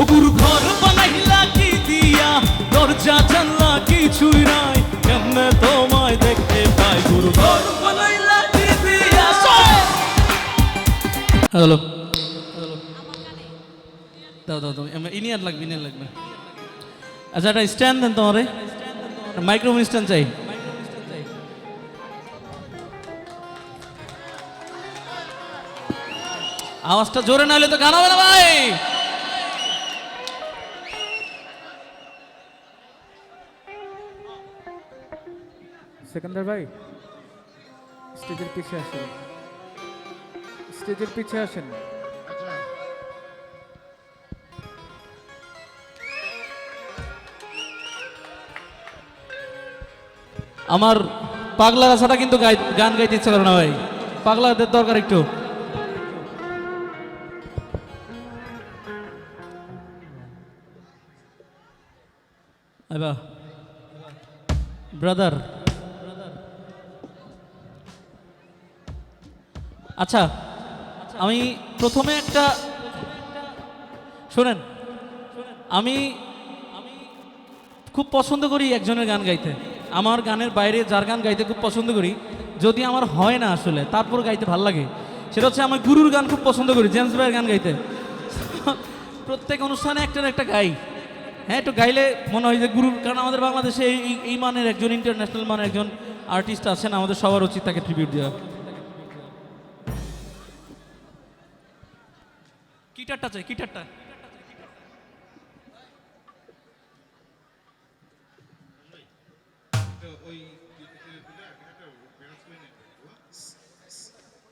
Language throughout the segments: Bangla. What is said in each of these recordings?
ও ঘর বানাইলা কি দিয়া দরজা জানলা কিছুই নাই। কেমনে তোমায় দেখতে পাই? গুরু ঘর বানাইলা কি দিয়া। হ্যালো। দাও দাও দাও ইনিয়ার লাগবে ইনিয়ার লাগবে। আচ্ছা একটা স্ট্যান্ড দেন তোমারে। মাইক্রোফোন স্ট্যান্ড চাই। আওয়াজটা জোরে না হলে তো গান হবে না ভাই। সেকেন্দার ভাই, স্টেজের পিছে আসেন। স্টেজের পিছে আসেন। আমার পাগলারা ছাড়া কিন্তু গান গাইতে ইচ্ছে করে না ভাই। পাগলাদের দরকার একটু। ব্রাদার আচ্ছা আমি প্রথমে একটা, শোনেন, আমি খুব পছন্দ করি একজনের গান গাইতে। আমার গানের বাইরে যার গান গাইতে খুব পছন্দ করি, যদি আমার হয় না আসলে তারপর গাইতে ভালো লাগে। সেটা হচ্ছে আমার গুরুর গান খুব পছন্দ করি, জেমস ভাইয়ের গান গাইতে। প্রত্যেক অনুষ্ঠানে একটা না একটা গাই। হ্যাঁ একটু গাইলে মনে হয় যে গুরুর, কারণ আমাদের বাংলাদেশে এই, এই- মানের একজন ইন্টারন্যাশনাল মানের একজন আর্টিস্ট আছেন, আমাদের সবার উচিত তাকে ট্রিবিউট দেওয়া। কিটারটা চাই কিটারটা?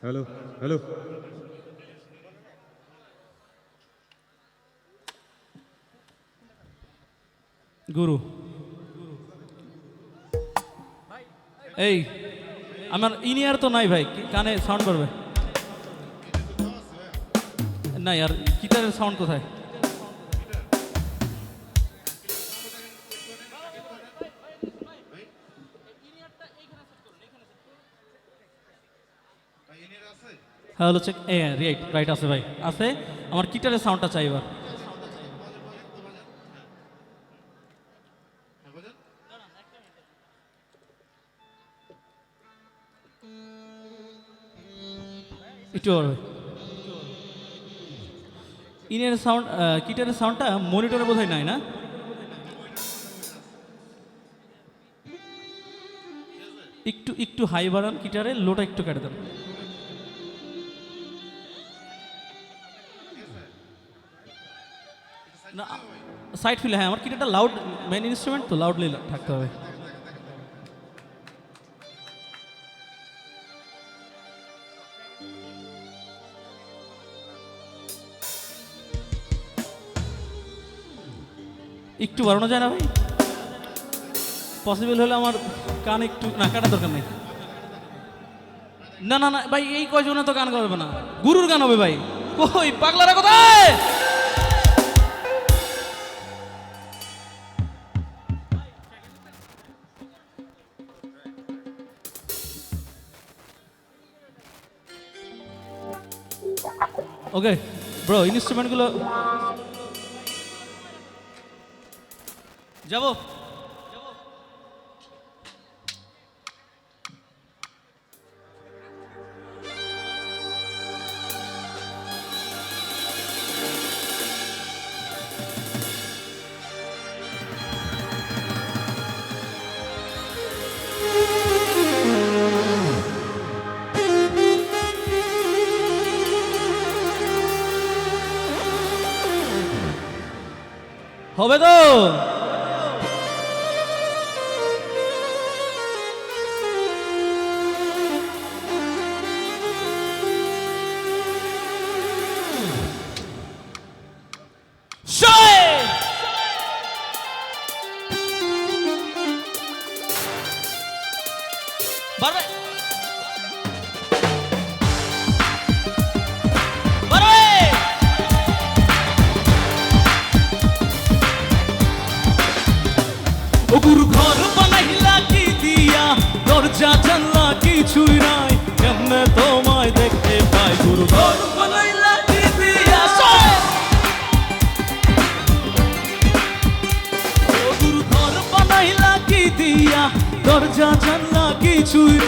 হ্যালো হ্যালো গুরু। এই আমার ইনিয়ার তো নাই ভাই কানে সাউন্ড করবে। না আর গিটারের সাউন্ড কোথায়? হ্যাঁ হলো চেক এ রাইট রাইট আছে ভাই। আছে? আমার গিটারের সাউন্ডটা চাই এবার। একটু ইনের সাউন্ড কিটারের সাউন্ডটা মনিটরে বোধহয় নাই, না? একটু একটু হাই বাড়ান কিটারে লোটা একটু কেটে দেন। না সাইড ফিলে হ্যাঁ আমার কিটারটা লাউড মেন ইনস্ট্রুমেন্ট তো লাউডলি থাকতে হবে। একটু বাড়ানো যায় না ভাই? পসিবল হলে আমার কান একটু না কাটা দরকার নেই। না না না, ভাই, এই কয়জনে তো গান করবে না? গুরুর গান হবে ভাই। কই পাগলারা কোথায়? ওকে ব্রো ইনস্ট্রুমেন্টগুলো যাব। হবে তো? কিছুই নাই কেমনে তোমায় দেখতে পাই গুরু? দরজা জানলা কিছুই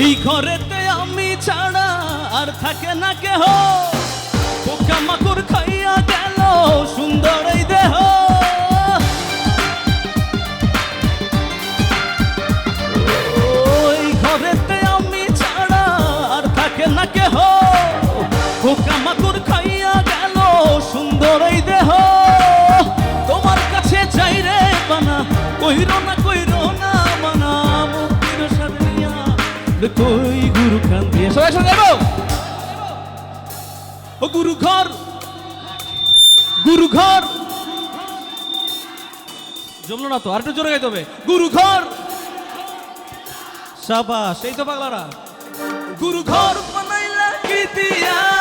এই ঘরেতে আমি ছাড়া আর থাকে না কেহ। পোকা মাকুর খাইয়া গেল সুন্দর এই দেহ। ওই ঘরেতে আমি ছাড়া আর থাকে না কেহ। পোকা মাকুর খাইয়া গেল সুন্দর এই দেহ। তোমার কাছে যাই বানা, কইরো না না কই গুরু খান দিয়ে সবাই গাইবো ও গুরু ঘর। গুরু ঘর। জমলো না তো আর একটু জোরে গাইতে হবে। গুরু ঘর। সাবাস এই তো পাগলারা। গুরু ঘর। বানাইলা কি দিয়া